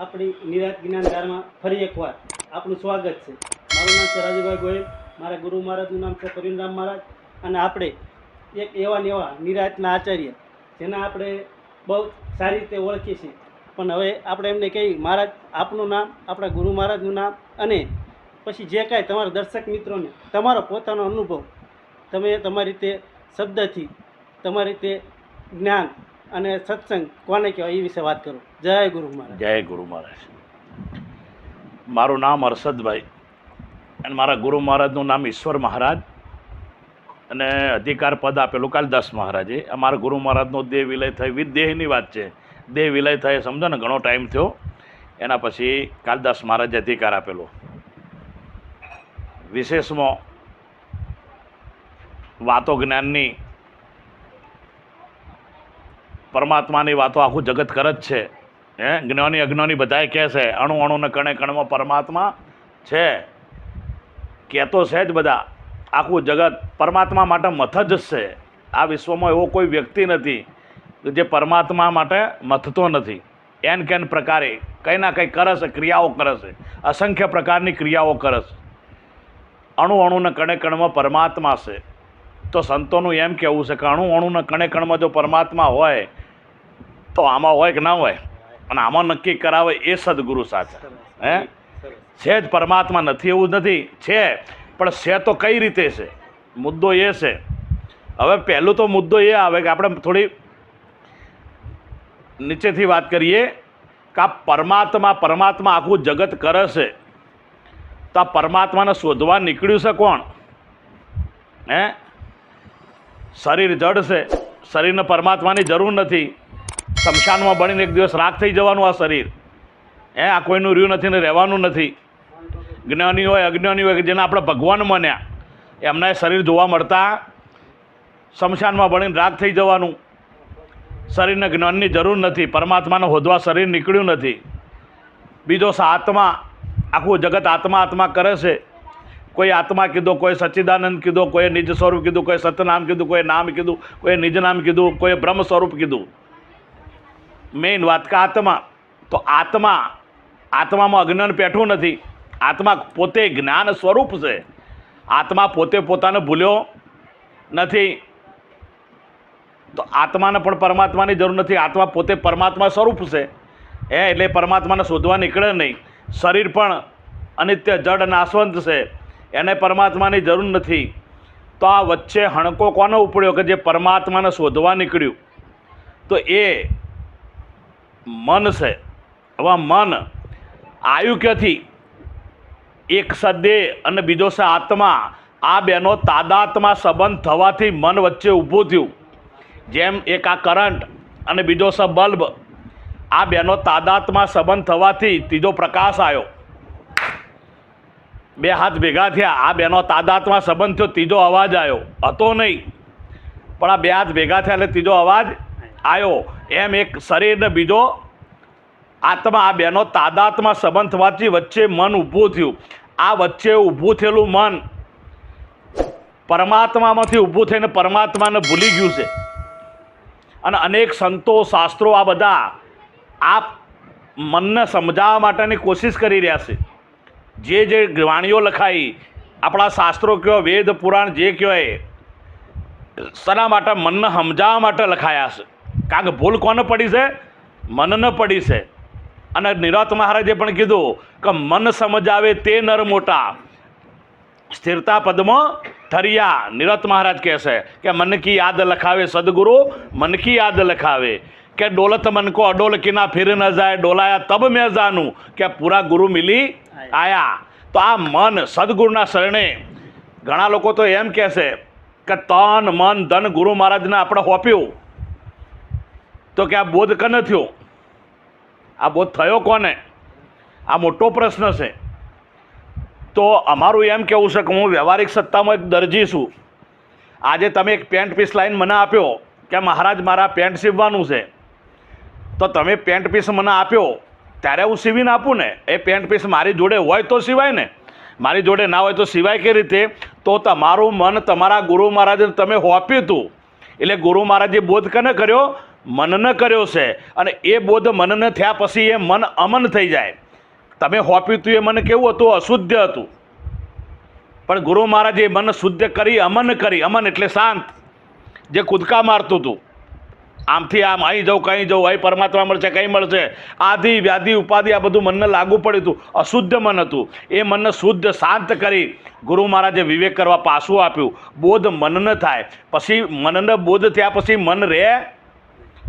આપણી નિરાત જ્ઞાનધારમાં ફરી એકવાર આપનું સ્વાગત છે. મારું નામ છે રાજુભાઈ ગોયલ મારા ગુરુ મહારાજનું નામ છે પ્રવીણરામ મહારાજ. અને આપણે એક એવા ને એવા નિરાતના આચાર્ય, જેના આપણે બહુ સારી રીતે ઓળખીએ છીએ. પણ હવે આપણે એમને કહી મહારાજ, આપનું નામ, આપણા ગુરુ મહારાજનું નામ અને પછી જે કાંઈ તમારા દર્શક મિત્રોને, તમારો પોતાનો અનુભવ, તમે તમારી રીતે શબ્દથી, તમારી રીતે જ્ઞાન અને સત્સંગ, કોને કહેવાય, એ વિશે વાત કરું. જય ગુરુ મહારાજ. જય ગુરુ મહારાજ. મારું નામ હર્ષદભાઈ અને મારા ગુરુ મહારાજનું નામ ઈશ્વર મહારાજ અને અધિકાર પદ આપેલું કાલિદાસ મહારાજે. અમારા ગુરુ મહારાજનો દેહ વિલય થાય વિધ દેહની વાત છે. દેહ વિલય થાય, સમજો ને, ઘણો ટાઈમ થયો. એના પછી કાલિદાસ મહારાજે અધિકાર આપેલો. વિશેષમાં વાતો જ્ઞાનની પરમાત્માની વાતો આખું જગત કરે જ છે. હે? જ્ઞાની, અજ્ઞાની બધાએ કહે છે, અણુ, અણુને કણે કણમાં પરમાત્મા છે. કહેતો છે જ બધા. આખું જગત પરમાત્મા માટે મથ જ છે. આ વિશ્વમાં એવો કોઈ વ્યક્તિ નથી જે પરમાત્મા માટે મથતો નથી. એન કેન પ્રકારે કંઈ ના કંઈ કરે છે, ક્રિયાઓ કરે છે. અસંખ્ય પ્રકારની ક્રિયાઓ કરે છે. અણુ, અણુને કણે કણમાં પરમાત્મા છે. તો સંતોનું એમ કહેવું છે કે અણુ, અણુને કણે કણમાં જો પરમાત્મા હોય તો આમાં હોય કે ના હોય અને આમાં નક્કી કરાવે એ સદગુરુ સાથે. હે? છે જ પરમાત્મા નથી એવું નથી, છે. પણ છે તો કઈ રીતે છે? મુદ્દો એ છે. હવે પહેલું તો મુદ્દો એ આવે કે આપણે થોડી નીચેથી વાત કરીએ કે આ પરમાત્મા પરમાત્મા આખું જગત કરે છે. તો આ પરમાત્માને શોધવા નીકળ્યું છે કોણ? હે? શરીર જડ છે. શરીરને પરમાત્માની જરૂર નથી. શમશાનમાં બળીને એક દિવસ રાખ થઈ જવાનું આ શરીર. એ આ કોઈનું રહ્યું નથી ને રહેવાનું નથી. જ્ઞાની હોય અજ્ઞાની હોય કે જેને આપણે ભગવાન માન્યા, એમના શરીર જોવા મળતા શમશાનમાં બળીને રાખ થઈ જવાનું. શરીરને જ્ઞાનની જરૂર નથી, પરમાત્માને હોદવા શરીર નીકળ્યું નથી. બીજો આત્મા, આખું જગત આત્મા આત્મા કરે છે. કોઈ આત્મા કીધો, કોઈ સચ્ચિદાનંદ કીધો, કોઈ નિજ સ્વરૂપ કીધું, કોઈ સતનામ કીધું, કોઈ નામ કીધું, કોઈ નિજ નામ કીધું, કોઈ બ્રહ્મ સ્વરૂપ કીધું. મેઇન વાત કે આત્મા? તો આત્મા, આત્મામાં અજ્ઞાન પેઠું નથી. આત્મા પોતે જ્ઞાન સ્વરૂપ છે. આત્મા પોતે પોતાને ભૂલ્યો નથી. તો આત્માને પણ પરમાત્માની જરૂર નથી. આત્મા પોતે પરમાત્મા સ્વરૂપ છે. એ એટલે પરમાત્માને શોધવા નીકળે નહીં. શરીર પણ અનિત્ય, જડ, નાશવંત છે. એને પરમાત્માની જરૂર નથી. તો આ વચ્ચે હણકો કોનો ઉપડ્યો કે જે પરમાત્માને શોધવા નીકળ્યું? તો એ મન છે. હવે મન આવ્યું ક્યાંથી એક સદેહ અને બીજો છે આત્મા. આ બેનો તાદાત્મા સંબંધ થવાથી મન વચ્ચે ઊભું થયું. જેમ એક આ કરંટ અને બીજો છે બલ્બ. આ બેનો તાદાત્મા સંબંધ થવાથી ત્રીજો પ્રકાશ આવ્યો બે હાથ ભેગા થયા. આ બેનો તાદાત્મા સંબંધ થયો. ત્રીજો અવાજ આવ્યો હતો નહીં. પણ આ બે હાથ ભેગા થયા એટલે ત્રીજો અવાજ આવ્યો એમ એક શરીરને બીજો આત્મા, આ બેનો તાદાત્મા સંબંધ થવાથી વચ્ચે મન ઊભું થયું. આ વચ્ચે ઊભું થયેલું મન પરમાત્મામાંથી ઊભું થઈને પરમાત્માને ભૂલી ગયું છે. અને અનેક સંતો, શાસ્ત્રો આ બધા આ મનને સમજાવવા માટેની કોશિશ કરી રહ્યા છે. જે જે વાણીઓ લખાઈ, આપણા શાસ્ત્રો કયો, વેદ પુરાણ જે કયો એ, શના માટે મનને સમજાવવા માટે લખાયા છે. કારણ કે ભૂલ કોને પડી છે? મનને પડી છે. અને નિરત મહારાજે પણ કીધું કે મન સમજાવે તે નર મોટા. સ્થિરતા પદ્મ ઠરિયા નિરત મહારાજ કહે છે કે મન કી યાદ લખાવે સદગુરુ, મન યાદ લખાવે. કે ડોલત મન કો અડોલ કિના ફિર ન જાય, ડોલાયા તબ મેં જાનું. કે પૂરા ગુરુ મિલી આયા. તો આ મન સદગુરુના શરણે. ઘણા લોકો તો એમ કહેશે કે તન, મન, ધન ગુરુ મહારાજને આપણે હોપ્યું. તો કે આ બોધ કને થયો? આ બોધ થયો કોને? આ મોટો પ્રશ્ન છે. તો અમારું એમ કહેવું છે કે હું વ્યવહારિક સત્તામાં એક દરજી છું. આજે તમે એક પેન્ટ પીસ લાઈન મને આપ્યો કે મહારાજ મારા પેન્ટ સીવવાનું છે. તો તમે પેન્ટ પીસ મને આપ્યો, ત્યારે હું સીવીને આપું ને. એ પેન્ટ પીસ મારી જોડે હોય તો સિવાય ને. મારી જોડે ના હોય તો સિવાય કઈ રીતે? તો તમારું મન તમારા ગુરુ મહારાજને તમે હોપ્યું હતું એટલે ગુરુ મહારાજે બોધ કને કર્યો? મનન કર્યો છે. અને એ બોધ મનન થયા પછી એ મન અમન થઈ જાય. તમે હોપ્યું હતું એ મન કેવું હતું? અશુદ્ધ હતું. પણ ગુરુ મહારાજે મન શુદ્ધ કરી, અમન કરી. અમન એટલે શાંત. જે કૂદકા મારતું હતું. આમથી આમ અહીં જવું કંઈ જવું અહીં પરમાત્મા મળશે, કંઈ મળશે. આધિ, વ્યાધિ, ઉપાધિ, આ બધું મનને લાગુ પડ્યું હતું. અશુદ્ધ મન હતું. એ મનને શુદ્ધ, શાંત કરી ગુરુ મહારાજે વિવેક કરવા પાસું આપ્યું. બોધ મનન થાય. પછી મનને બોધ થયા પછી મન રહે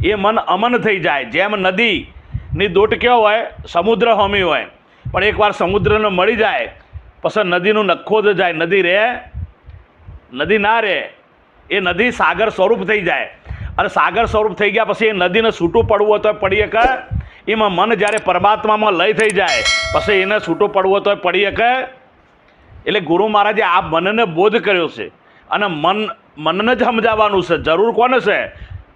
એ મન અમન થઈ જાય. જેમ નદીની દોટ કેવો હોય, સમુદ્ર હોમી હોય. પણ એકવાર સમુદ્રને મળી જાય, પછી નદીનું નખો જ જાય. નદી રહે નદી ના રહે એ નદી સાગર સ્વરૂપ થઈ જાય. અને સાગર સ્વરૂપ થઈ ગયા પછી એ નદીને છૂટું પડવું તો પડી શકે. એમાં મન જ્યારે પરમાત્મામાં લય થઈ જાય, પછી એને છૂટું પડવું તો પડી શકે. એટલે ગુરુ મહારાજે આ મનને બોધ કર્યો છે. અને મન, મનને જ સમજાવવાનું છે. જરૂર કોને છે?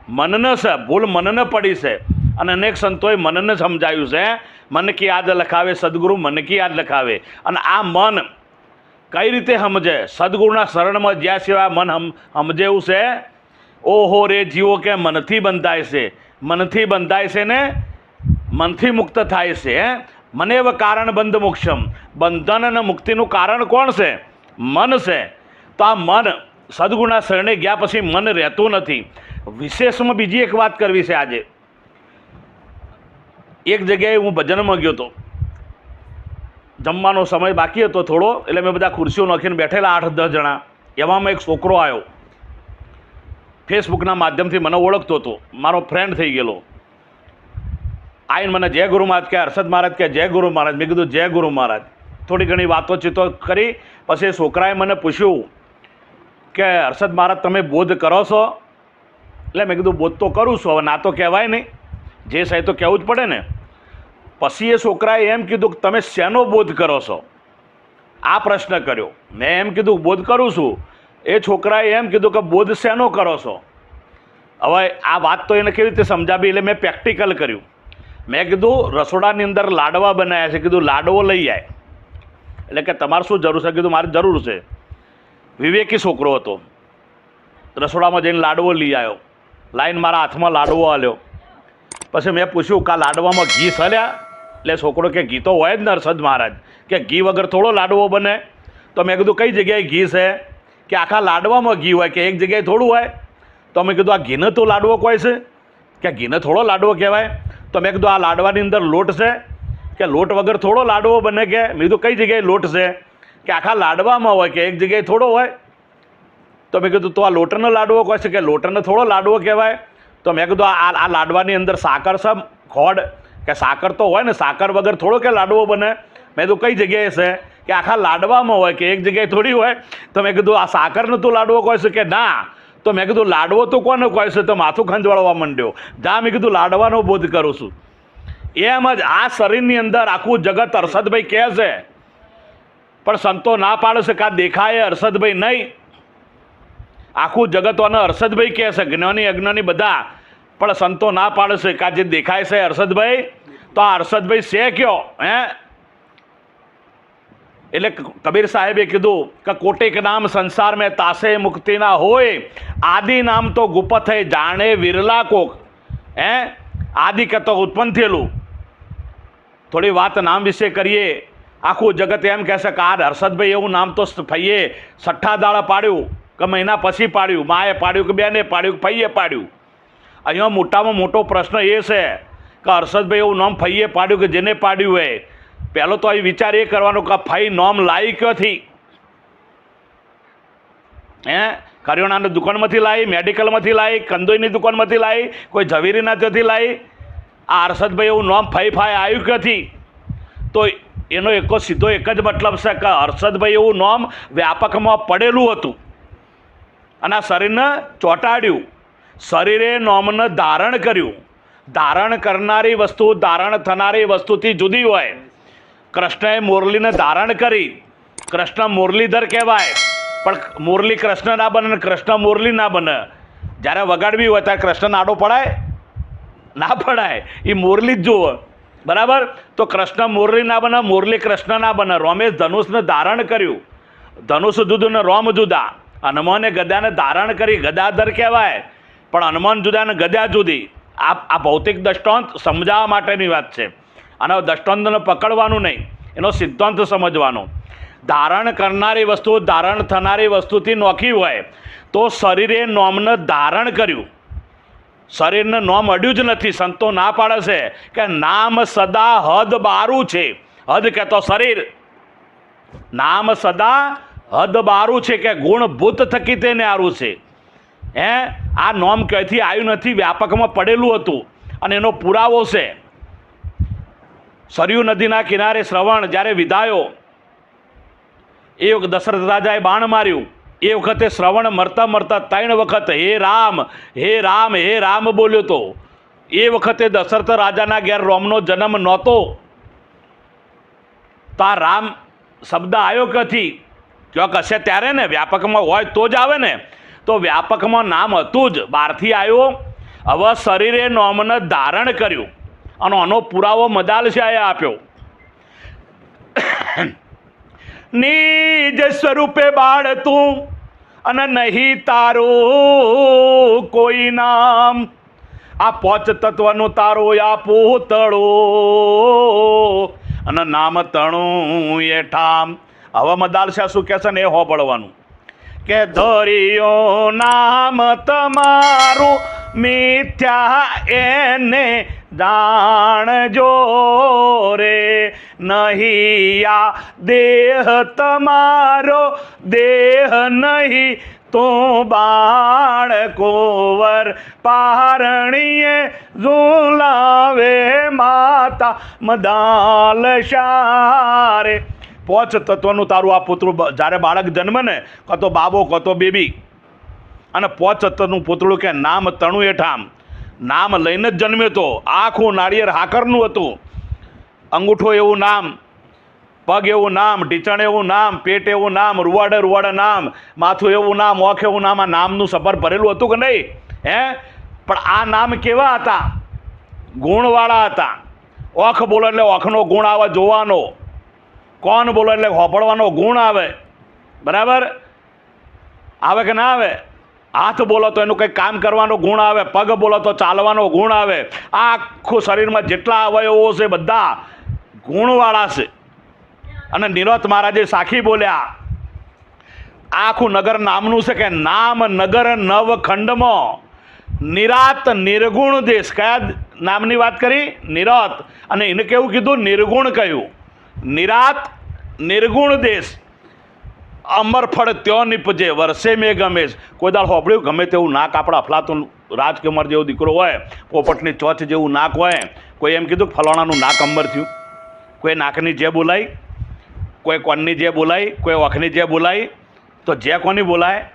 મનને છે, ભૂલ મનને પડી છે. અને અનેક સંતોએ મનને સમજાવ્યું છે, મન કી યાદ લખાવે, સદગુરુ મન કી યાદ લખાવે. અને આ મન કઈ રીતે સમજે? સદગુરુના શરણમાં જ્યાં સિવાય મન હમ, સમજે એવું છે? ઓહો રે જીવો, કે મનથી બંધાય છે? મનથી બંધાય છે ને? મનથી મુક્ત થાય છે? મનેવ કારણ બંધ મોક્ષમ. બંધન અને મુક્તિનું કારણ કોણ છે? મન છે. તો આ મન સદગુણના શરણે ગયા પછી મન રહેતું નથી. વિશેષમાં બીજી એક વાત કરવી છે આજે. એક જગ્યાએ હું ભજનમાં ગયો હતો. જમવાનો સમય બાકી હતો થોડો, એટલે મેં બધા ખુરશીઓ નાખીને બેઠેલા આઠ દસ જણા. એવામાં એક છોકરો આવ્યો. ફેસબુકના માધ્યમથી મને ઓળખતો હતો. મારો ફ્રેન્ડ થઈ ગયેલો. આવીને મને જય ગુરુ મહારાજ કે, હર્ષદ મહારાજ કે, જય ગુરુ મહારાજ. મેં કીધું, જય ગુરુ મહારાજ. થોડી ઘણી વાતો ચીતો કરી. પછી છોકરાએ મને પૂછ્યું કે, હર્ષદ મહારાજ, તમે બોધ કરો છો? એટલે મેં કીધું, બોધ તો કરું છું, હવે ના તો કહેવાય નહીં. જે સાહેબ તો કહેવું જ પડે ને. પછી એ છોકરાએ એમ કીધું કે, તમે શેનો બોધ કરો છો? આ પ્રશ્ન કર્યો. મેં એમ કીધું, બોધ કરું છું. એ છોકરાએ એમ કીધું કે, બોધ શેનો કરો છો? હવે આ વાત તો એને કેવી રીતે સમજાવી? એટલે મેં પ્રેક્ટિકલ કર્યું. મેં કીધું, રસોડાની અંદર લાડવા બનાવ્યા છે. કીધું, લાડવો લઈ આય. એટલે કે, તમારે શું જરૂર છે? કીધું, મારે જરૂર છે. વિવેકી છોકરો હતો. રસોડામાં જઈને લાડવો લઈ આવ્યો. લાઈન મારા હાથમાં લાડવો આલ્યો. પછી મેં પૂછ્યું, કે લાડવામાં ઘી સલ્યા એટલે છોકરો કે, ઘી તો હોય જ ને મહારાજ. કે ઘી વગર થોડો લાડવો બને? તો મેં કીધું, કઈ જગ્યાએ ઘી છે? કે આખા લાડવામાં ઘી હોય, કે એક જગ્યાએ થોડું હોય. તો મેં કીધું, આ ઘીને તો લાડવો કોઈ છે? કે ઘીને થોડો લાડવો કહેવાય. તો મેં કીધું, આ લાડવાની અંદર લોટ છે? કે લોટ વગર થોડો લાડવો બને કે? મેં કીધું, કઈ જગ્યાએ લોટ છે? કે આખા લાડવામાં હોય, કે એક જગ્યાએ થોડો હોય? તો મેં કીધું, તો આ લોટનો લાડવો કહે છે કે લોટનો થોડો લાડવો કહેવાય? તો મેં કીધું, આ આ લાડવાની અંદર સાકર છે, ખોડ, કે સાકર તો હોય ને, સાકર વગર થોડો કે લાડવો બને? મેં કીધું, કઈ જગ્યાએ છે? કે આખા લાડવામાં હોય, કે એક જગ્યાએ થોડી હોય? તો મેં કીધું, આ સાકરનો તું લાડવો કહે છે કે ના? તો મેં કીધું, લાડવો તો કોને કહે છે? તો માથું ખંજવાળવા માંડ્યો. જા, મેં કીધું, લાડવાનો બોધ કરું છું. એમ જ આ શરીરની અંદર આખું જગત હર્ષદભાઈ કહે છે. પણ સંતો ના પાડે છે કે દેખાય હર્ષદભાઈ નહીં. આખું જગત અને હર્ષદભાઈ કહે છે, જ્ઞાની, અજ્ઞાની બધા. પણ સંતો ના પાડે છે, કે જે દેખાય છે હર્ષદભાઈ, તો આ હર્ષદભાઈ છે કયો? હે? એટલે કબીર સાહેબે કીધું કે કોટેક નામ સંસાર મેં તાસે મુક્તિ ના હોય, આદિ નામ તો ગુપત હે જાણે વિરલા કોક. હે? આદિ કતો ઉત્પન્ન થયેલું. થોડી વાત નામ વિશે કરીએ. આખું જગત એમ કહેશે કે આ હર્ષદભાઈ એવું નામ તો ફઈએ છઠ્ઠા દાડા પાડ્યું. કે મહિના પછી પાડ્યું, માએ પાડ્યું કે બેને પાડ્યું કે ફઈએ પાડ્યું? અહીંયા મોટામાં મોટો પ્રશ્ન એ છે કે હર્ષદભાઈ એવું નામ ફઈએ પાડ્યું કે જેને પાડ્યું હોય? પહેલો તો અહીં વિચાર એ કરવાનો કે ફઈ નોમ લાવી ક્યોથી? હે? કરિયાણાની દુકાનમાંથી લાવી મેડિકલમાંથી લાવી કંદોઈની દુકાનમાંથી લાવી કોઈ ઝવેરીના ત્યાંથી લાવી આ હર્ષદભાઈ એવું નોમ ફઈ ફાઈ આવ્યું ક્યાંથી? તો એનો એકો સીધો એક જ મતલબ છે કે હર્ષદભાઈ એવું નોમ વ્યાપકમાં પડેલું હતું. અને આ શરીરને ચોંટાડ્યું. શરીરે નોમને ધારણ કર્યું. ધારણ કરનારી વસ્તુ, ધારણ થનારી વસ્તુથી જુદી હોય. કૃષ્ણએ મુરલીને ધારણ કરી. કૃષ્ણ મુરલીધર કહેવાય. પણ મુરલી કૃષ્ણ ના બને ને કૃષ્ણ મુરલી ના બને. જ્યારે વગાડવી હોય ત્યારે કૃષ્ણ નાડો પડાય? ના પડાય. એ મુરલી જ જુઓ. બરાબર? તો કૃષ્ણ મુરલી ના બને, મુરલી કૃષ્ણ ના બને. રોમેશ ધનુષને ધારણ કર્યું. ધનુષ જુદું ને રોમ જુદા. હનુમાને ગદાને ધારણ કરી, ગદાધર કહેવાય. પણ હનુમાન જુદા ને ગદા જુદી. આ આ ભૌતિક દૃષ્ટાંત સમજાવવા માટેની વાત છે. અને દૃષ્ટાંતને પકડવાનું નહીં, એનો સિદ્ધાંત સમજવાનો. ધારણ કરનારી વસ્તુ, ધારણ થનારી વસ્તુથી નોખી હોય, તો શરીરે નોમને ધારણ કર્યું. શરીરને નોમ અડ્યું જ નથી, સંતો ના પાડે છે કે નામ સદા હદ બારું છે. હદ કહેતો શરીર. નામ સદા હદ બારું છે કે ગુણભૂત થકી તેને આરું છે. હે? આ નોમ ક્યાંથી આવ્યું નથી? વ્યાપકમાં પડેલું હતું અને એનો પુરાવો છે. સરયુ નદીના કિનારે શ્રવણ જ્યારે વિધાયો, એ વખત દશરથ રાજાએ બાણ માર્યું. એ વખતે શ્રવણ મરતા મરતા ત્રણ વખત હે રામ હે રામ હે રામ બોલ્યો તો. એ વખતે દશરથ રાજાના ઘેર રોમનો જન્મ નહોતો. તો રામ શબ્દ આવ્યો ક્યાંથી? ક્યાંક કશે ત્યારે ને વ્યાપકમાં હોય તો જ આવે ને. તો વ્યાપકમાં નામ હતું જ. બહારથી આવ્યો. હવે શરીરે નોમન ધારણ કર્યું. અને આનો પુરાવો મદાલશાહે આપ્યો. નિજ સ્વરૂપે બાળ તું અને નહીં તારું કોઈ નામ. આ પોચ તત્વનું તારું આ પૂતળો. અને નામ તણું એ ઠામ. હવે મદાલશા શું કહેશે ને એ હોબળવાનું. કે ધોરિયો નામ તમારું મિથ્યા એને જાણજો રે. આ દેહ તમારો દેહ નહીં તો બાળકોવર પારણીએ ઝુલાવે માતા મદાલ શારે. પોચ તત્વનું તારું આ પુતળું જ્યારે બાળક જન્મે ને કાં બાબો કાં બેબી. અને પોચ તત્વનું પુતળું કે નામ તણું એઠામ. નામ લઈને જ જન્મ્યો તો, આખું નાળિયેર હાકરનું હતું. અંગૂઠો એવું નામ, પગ એવું નામ, ઢીચણ એવું નામ, પેટ એવું નામ, રૂવાડે રૂવાડે નામ, માથું એવું નામ, ઓખ એવું નામ, આ નામનું સફર ભરેલું હતું કે નહીં? હે? પણ આ નામ કેવા હતા? ગુણવાળા હતા. ઓખ બોલો એટલે ઓખનો ગુણ આવે જોવાનો. કોણ બોલો એટલે હોપડવાનો ગુણ આવે. બરાબર? આવે કે ના આવે? હાથ બોલો તો એનું કંઈક કામ કરવાનો ગુણ આવે, પગ બોલો તો ચાલવાનો ગુણ આવે. આખું શરીરમાં જેટલા અવયવો છે બધા ગુણવાળા છે. અને નિરોત મહારાજે સાખી બોલ્યા, આખું નગર નામનું છે કે નામ નગર નવ ખંડમાં નિરાત નિર્ગુણ દેશ. કયા નામની વાત કરી? નિરત અને એને કેવું કીધું? નિર્ગુણ કહ્યું. નિરાત, નિર્ગુણ દેશ. અમર ફળ ત્યો નીપજે વર્ષે મેં ગમેશ કોઈ દાળ હોબળ્યું ગમે તેવું નાક આપણા અફલાતું રાજકુમાર જેવો દીકરો હોય, પોપટની ચોચ જેવું નાક હોય, કોઈ એમ કીધું ફલાણાનું નાક અંબર થયું? કોઈ નાકની જે બોલાય કોઈ કોનની જે બોલાય કોઈ ઓખની જે બોલાય તો જે કોની બોલાય?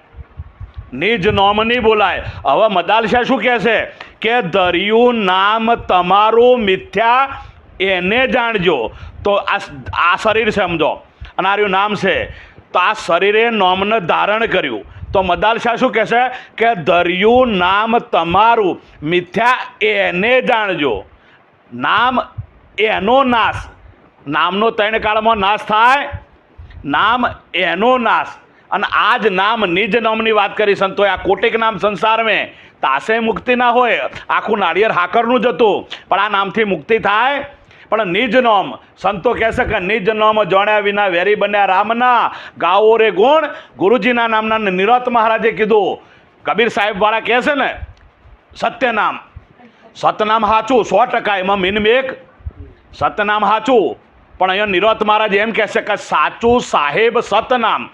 નિજ નોમની બોલાય. હવે મદાલશા શું કહે છે? કે દરિયું નામ તમારું મિથ્યા એને જાણજો. તો આ આ શરીર સમજો. અને આ નામ છે. તો આ શરીરે નોમને ધારણ કર્યું. તો મદાલશા શું કહેશે? કે દરિયું નામ તમારું. મિથ્યા એને જાણજો. નામ એનો નાશ. નામનો ત્રણ કાળમાં નાશ થાય. નામ એનો નાશ. અને આ જ નામ નિજ નામની વાત કરી સંતોએ આ કોટિક નામ સંસાર મેં તાસે મુક્તિ ના હોય. આખું નાળિયેર હાકરનું જ હતું. પણ આ નામથી મુક્તિ થાય. પણ નિજ નોમ. સંતો કહેશે કે નિજ નોમ જોણ્યા વિના વેરી બન્યા રામના. ગાઓ રે ગુણ. ગુરુજીના નામના નિરત મહારાજે કીધું. કબીર સાહેબવાળા કહેશે ને, સત્યનામ. સતનામ સાચું સો ટકા એમાં મીન એક સતનામ સાચું પણ અહીંયા નિરોત મહારાજ એમ કહેશે કે સાચું સાહેબ સતનામ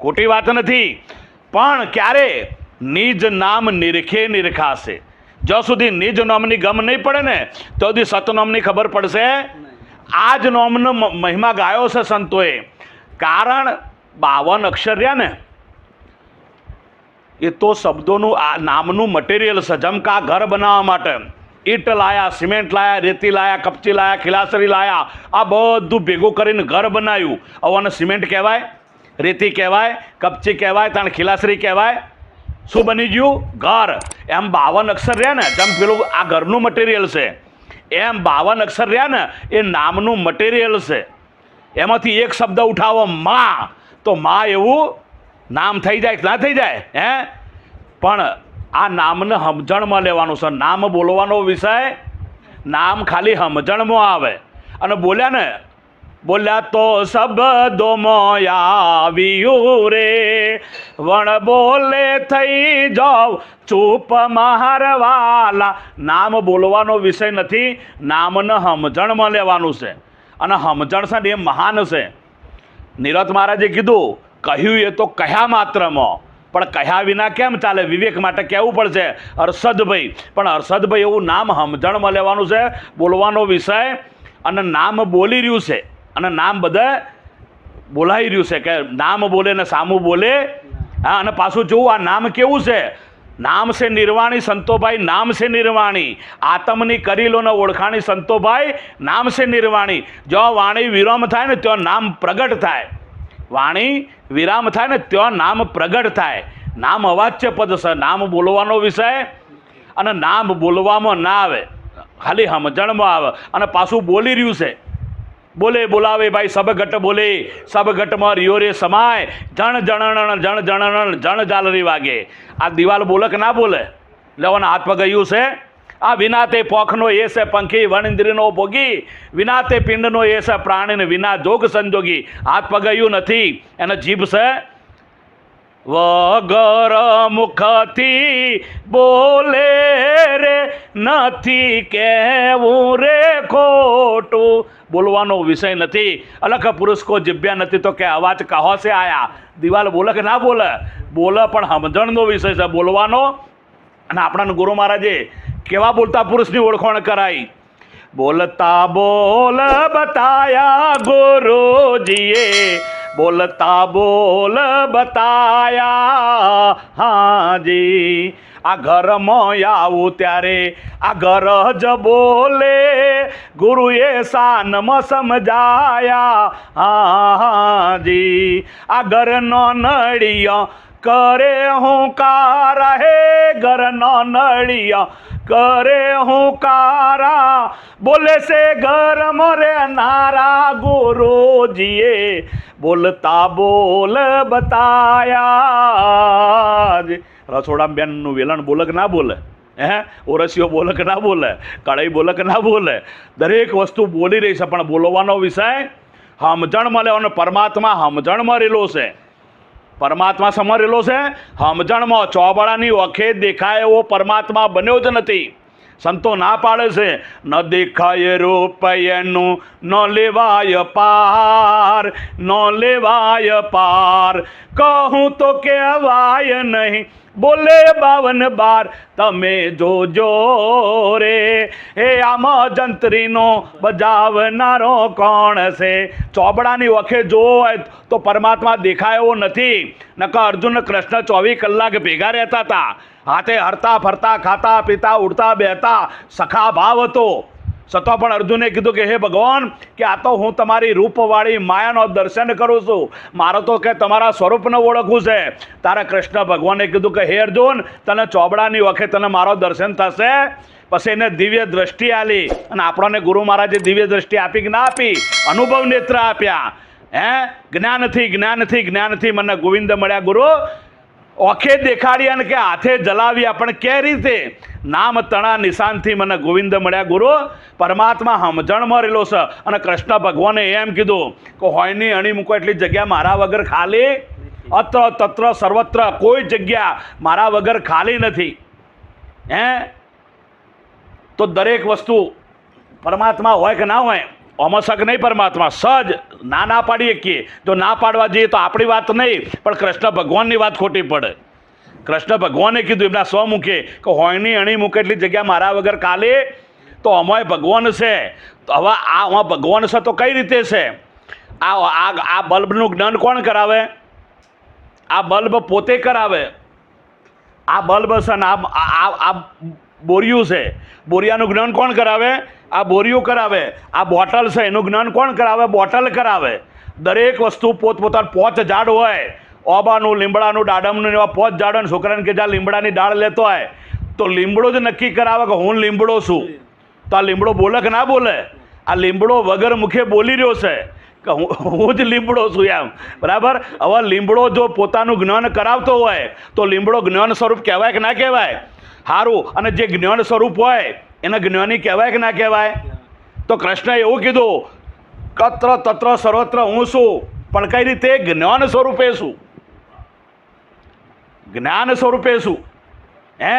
ખોટી વાત નથી. પણ ક્યારે? નિજ નામ નિરખે નિરખાશે. જ્યાં સુધી નિજ નોમની ગમ નહીં પડે ને, તો સુધી સતનોમની ખબર પડશે. આ જ નોમનો મહિમા ગાયો છે સંતોએ. કારણ બાવન અક્ષર ને, એ તો શબ્દોનું આ નામનું મટીરિયલ છે. જમકા ઘર બનાવવા માટે ઈટ લાયા, સિમેન્ટ લાયા, રેતી લાયા, કપચી લાયા, ખિલાસરી લાયા, આ બધું ભેગું કરીને ઘર બનાવ્યું આવાને સિમેન્ટ કહેવાય, રેતી કહેવાય, કપચી કહેવાય, તાણ ખિલાસરી કહેવાય. શું બની ગયું? ઘર. એમ બાવન અક્ષર રહ્યા ને, જેમ પેલું આ ઘરનું મટીરિયલ છે. એમ બાવન અક્ષર રહ્યા ને, એ નામનું મટીરિયલ છે. એમાંથી એક શબ્દ ઉઠાવો, માં. તો માં એવું નામ થઈ જાય ના થઈ જાય, હે? પણ આ નામને સમજણમાં લેવાનું છે. નામ બોલવાનો વિષય, નામ ખાલી સમજણમાં આવે. અને બોલ્યા ને બોલ્યા, તો શબ્દોમાં આવ્યું રે. વણ બોલે થઈ જાવ, ચૂપ મારવાલા. નામ બોલવાનો વિષય નથી, નામને સમજણમાં લેવાનું છે. અને સમજણ છે ને એ મહાન છે. નિરત મહારાજે કીધું, કહ્યું એ તો કહ્યા માત્રમાં. પણ કહ્યા વિના કેમ ચાલે? વિવેક માટે કહેવું પડશે. હર્ષદભાઈ, પણ હર્ષદભાઈ એવું નામ સમજણમાં લેવાનું છે, બોલવાનો વિષય અને નામ બોલી રહ્યું છે. અને નામ બધા બોલાઈ રહ્યું છે કે નામ બોલે ને સામું બોલે. હા, અને પાછું જોવું આ નામ કેવું છે? નામ છે નિર્વાણી સંતોભાઈ, નામ છે નિર્વાણી. આતમની કરી લો ને ઓળખાણી સંતોભાઈ, નામ છે નિર્વાણી. જો વાણી વિરામ થાય ને ત્યાં નામ પ્રગટ થાય. વાણી વિરામ થાય ને ત્યાં નામ પ્રગટ થાય. નામ અવાચ્ય પદ છે, નામ બોલવાનો વિષય અને નામ બોલવામાં ના આવે. ખાલી સમજણમાં આવે અને પાછું બોલી રહ્યું છે. બોલે, બોલાવે ભાઈ સબ ઘટ બોલે. સબ ઘટમાં રિયો રે સમાય. જણ જણણ જણ જણણ જણ જાલરી વાગે. આ દિવાલ બોલે કે ના બોલે? લેવાના હાથ પગયું છે? આ વિના તે પોખનો એ છે પંખી, વણિંદ્રીનો ભોગી. વિના તે પિંડનો એ છે પ્રાણીને વિના જોગ સંજોગી. હાથ પગયું નથી. એને જીભ છે? વગર મુખથી બોલે. નથી કહેવું રે ખોટું? બોલવાનો વિષય નથી. અલખ પુરુષ કો જીભ્યા નથી તો કે અવાજ કહો છે આયા? દિવાલ બોલે કે ના બોલે? બોલે પણ સમજણનો વિષય છે બોલવાનો. અને આપણા ગુરુ મહારાજે કેવા બોલતા પુરુષની ઓળખાણ કરાઈ? બોલતા બોલ બતાયા ગુરુજીએ. બોલતા બોલ બતાયા હાજી. આ ઘરમાં આવું ત્યારે આ ઘર જ બોલે ગુરુએ સાનમ સમજાયા. હાજી, આ ઘરનો નળિયો કરે હું કારા હે ઘરનો નળિયો કરે હું કારા બોલે છે ઘર મરે નારા ગુરુજીએ બોલતા બોલ બતાયા. રસોડા બેનનું વેલણ બોલક ના બોલે. હે? ઓરસીઓ બોલક ના બોલે. કઢાઈ બોલક ના બોલે. દરેક વસ્તુ બોલી રહી છે, પણ બોલવાનો વિષય સમજણમાં લેવાનો પરમાત્મા સમજણમાં રહેલો છે. પરમાત્મા સમરેલો છે. સમજણમાં ચોબાળાની ઓખે દેખાય એવો પરમાત્મા બન્યો જ નથી. સંતો ના પાડે છે. ન દેખાય રૂપયનું ન લેવાય પાર, ન લેવાય પાર. કહું તો કહેવાય નહીં, બોલે બાવન બાર, તમે જોજો રે. હે આમાં જંત્રીનો બજાવનારો કોણ છે? ચોબડાની વખે જોવો હોય તો પરમાત્મા દેખાય એવો નથી. નકા અર્જુન કૃષ્ણ ચોવીસ કલાક ભેગા રહેતા હતા. હાથે હરતા ફરતા, ખાતા, પીતા, ઉડતા, બેહતા, સખા ભાવ હતો. છતાં પણ અર્જુને કીધું કે, હે ભગવાન, કે આ તો હું તમારી રૂપવાળી માયાનો દર્શન કરું છું. મારો તો કે તમારા સ્વરૂપને ઓળખવું છે. તારા કૃષ્ણ ભગવાને કીધું કે, હે અર્જુન, તને ચોબડાની વખત તને મારો દર્શન થશે. પછી એને દિવ્ય દ્રષ્ટિ આલી અને આપણને ગુરુ મહારાજે દિવ્ય દ્રષ્ટિ આપી કે ના આપી, અનુભવ નેત્ર આપ્યા. હે? જ્ઞાનથી જ્ઞાનથી જ્ઞાનથી મને ગોવિંદ મળ્યા, ગુરુ. ઓખે દેખાડ્યા અને કે હાથે જલાવ્યા પણ કે રીતે? નામ તણા નિશાનથી મને ગોવિંદ મળ્યા, ગુરુ, પરમાત્મા સમજણમાં રહેલો છે. અને કૃષ્ણ ભગવાને એમ કીધું કે હોયની અણી મૂકો એટલી જગ્યા મારા વગર ખાલી? અત્ર તત્ર સર્વત્ર કોઈ જગ્યા મારા વગર ખાલી નથી. હે? તો દરેક વસ્તુ પરમાત્મા હોય કે ના હોય અમસક નહીં પરમાત્મા, સજ. ના ના પાડીએ કે. જો ના પાડવા જઈએ તો આપણી વાત નહીં, પણ કૃષ્ણ ભગવાનની વાત ખોટી પડે. કૃષ્ણ ભગવાને કીધું, એમના સ્વ મૂકે કે હોયની અણી મૂકે એટલી જગ્યા મારા વગર કાલે, તો અમાય ભગવાન છે. તો હવે આ અમા ભગવાન છે તો કઈ રીતે છે? આ આ આ બલ્બનું જ્ઞાન કોણ કરાવે? આ બલ્બ પોતે કરાવે? આ બલ્બ છે ને આ આ બોરિયું છે. બોરિયાનું જ્ઞાન કોણ કરાવે? આ બોરિયું કરાવે. આ બોટલ છે, એનું જ્ઞાન કોણ કરાવે? બોટલ કરાવે. દરેક વસ્તુ પોતપોતાનું પોચ ઝાડ હોય. ઓબાનું, લીમડાનું, દાડમનું એવા પોચ ઝાડ હોય છોકરાને કે જ્યાં લીમડાની ડાળ લેતો હોય. તો લીમડો જ નક્કી કરાવે કે હું લીમડો છું. તો આ લીમડો બોલે કે ના બોલે? આ લીમડો વગર મુખે બોલી રહ્યો છે કે હું હું જ લીમડો છું એમ. બરાબર? હવે લીમડો જો પોતાનું જ્ઞાન કરાવતો હોય, તો લીમડો જ્ઞાન સ્વરૂપ કહેવાય કે ના કહેવાય? સારું અને જે જ્ઞાન સ્વરૂપ હોય, એને જ્ઞાની કહેવાય કે ના કહેવાય? તો કૃષ્ણએ એવું કીધું, કત્ર તત્ર સર્વત્ર હું છું, પણ કઈ રીતે? જ્ઞાન સ્વરૂપે શું જ્ઞાન સ્વરૂપે શું હે?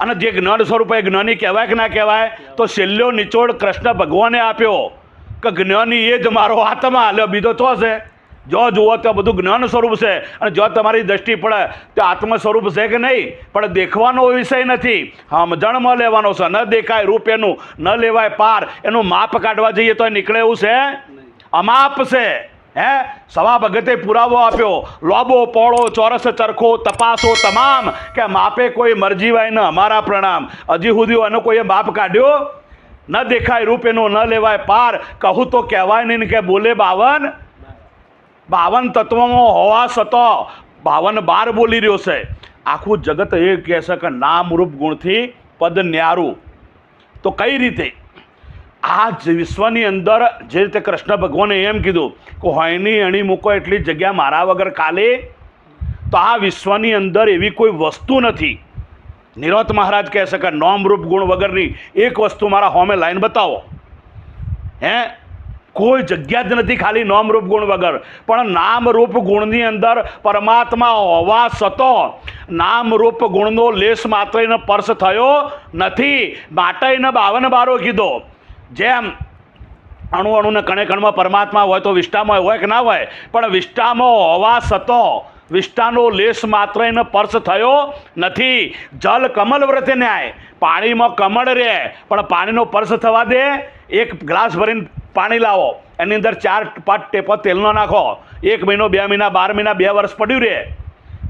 અને જે જ્ઞાન સ્વરૂપે જ્ઞાની કહેવાય કે ના કહેવાય? તો છેલ્લો નિચોડ કૃષ્ણ ભગવાને આપ્યો કે જ્ઞાની એ જ મારો આત્મા એટલે બીજો તો છે જો જુઓ તો બધું જ્ઞાન સ્વરૂપ છે. અને જો તમારી દ્રષ્ટિ પડે તો આત્મ સ્વરૂપ છે કે નહીં? પણ દેખવાનો વિષય નથી. સમજણમાં લેવાનો છે. ન દેખાય રૂપ એનું, ન લેવાય પાર. એનું માપ કાઢવા જઈએ તો નીકળે એવું છે? અમાપ છે. હે? સવા ભગતે પુરાવો આપ્યો. લોબો, પોળો, ચોરસ, ચરખો, તપાસો તમામ કે માપે કોઈ મરજીવાય ન. અમારા પ્રણામ. હજી સુધી એનો કોઈએ માપ કાઢ્યો? ન દેખાય રૂપ એનું, ન લેવાય પાર. કહું તો કહેવાય નહીં ને કે બોલે બાવન. બાવન તત્વમાં હોવા છતાં બાવન બાર બોલી રહ્યો છે. આખું જગત એ કહે છે કે નામ રૂપ ગુણથી પદ ન્યારું. તો કઈ રીતે? આ વિશ્વની અંદર જે રીતે કૃષ્ણ ભગવાને એમ કીધું કે હોયની અણી મૂકો એટલી જગ્યા મારા વગર કાલે. તો આ વિશ્વની અંદર એવી કોઈ વસ્તુ નથી. નિરોત મહારાજ કહે છે કે નોમરૂપ ગુણ વગરની એક વસ્તુ મારા હોમે લાઈન બતાવો. હે? કોઈ જગ્યા જ નથી ખાલી નામ રૂપ ગુણ વગર. પણ નામ રૂપ ગુણની અંદર પરમાત્મા હોવા સતો નામ રૂપ ગુણનો લેશ માત્ર એને સ્પર્શ થયો નથી. માટે એને બાવન બારો કીધો. જેમ અણુ અણુને કણે કણમાં પરમાત્મા હોય તો વિષ્ટામાં હોય કે ના હોય, પણ વિષ્ટામાં હોવા સતો વિષ્ટાનો લેશ માત્ર એને સ્પર્શ થયો નથી. જલ કમલ વ્રતે ન્યાય. પાણીમાં કમળ રહે પણ પાણીનો સ્પર્શ થવા દે. એક ગ્લાસ ભરીને પાણી લાવો. એની અંદર ચાર પાંચ ટેપો તેલનો નાખો. એક મહિનો, બે મહિના, બાર મહિના, બે વર્ષ પડ્યું રહે.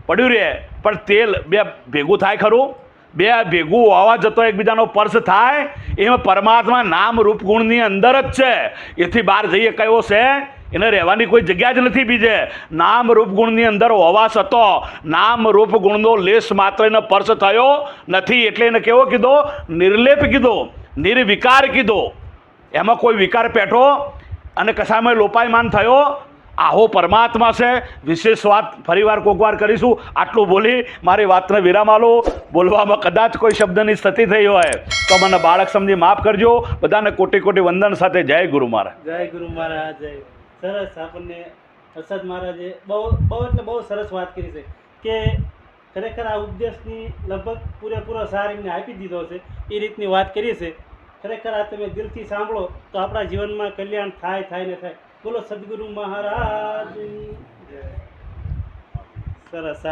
પડ્યું રહે. પણ તેલ બે ભેગું થાય ખરું? બે ભેગું હોવા જતો એકબીજાનો સ્પર્શ થાય. એમાં પરમાત્મા નામ રૂપ ગુણની અંદર જ છે. એથી બહાર જઈએ કયો છે? એને રહેવાની કોઈ જગ્યા જ નથી બીજે. નામ રૂપ ગુણની અંદર હોવા છતો, નામ રૂપ ગુણનો લેશ માત્ર એનો સ્પર્શ થયો નથી. એટલે એને કેવો કીધો? નિર્લેપ કીધો. નિર્વિકાર કીધો. એમાં કોઈ વિકાર પેઠો અને કશામાં લોપાયમાન થયો? આહો, પરમાત્મા છે. વિશેષ વાત ફરીવાર કોકવાર કરીશું. આટલું બોલી મારી વાતને વિરામ આલો બોલવામાં કદાચ કોઈ શબ્દની સ્થિતિ થઈ હોય તો મને બાળક સમજી માફ કરજો. બધાને કોટી કોટી વંદન સાથે જય ગુરુ મહારાજ. જય ગુરુ મહારાજ, જય. સરસ આપણને હર્ષદ મહારાજે બહુ બહુ એટલે બહુ સરસ વાત કરી છે કે ખરેખર આ ઉપદેશની લગભગ પૂરેપૂરો સાર એમને આપી દીધો છે. એ રીતની વાત કરી છે. ખરેખર આ તમે દિલથી સાંભળો તો આપણા જીવનમાં કલ્યાણ થાય થાય ને થાય. બોલો સદગુરુ મહારાજ. સરસ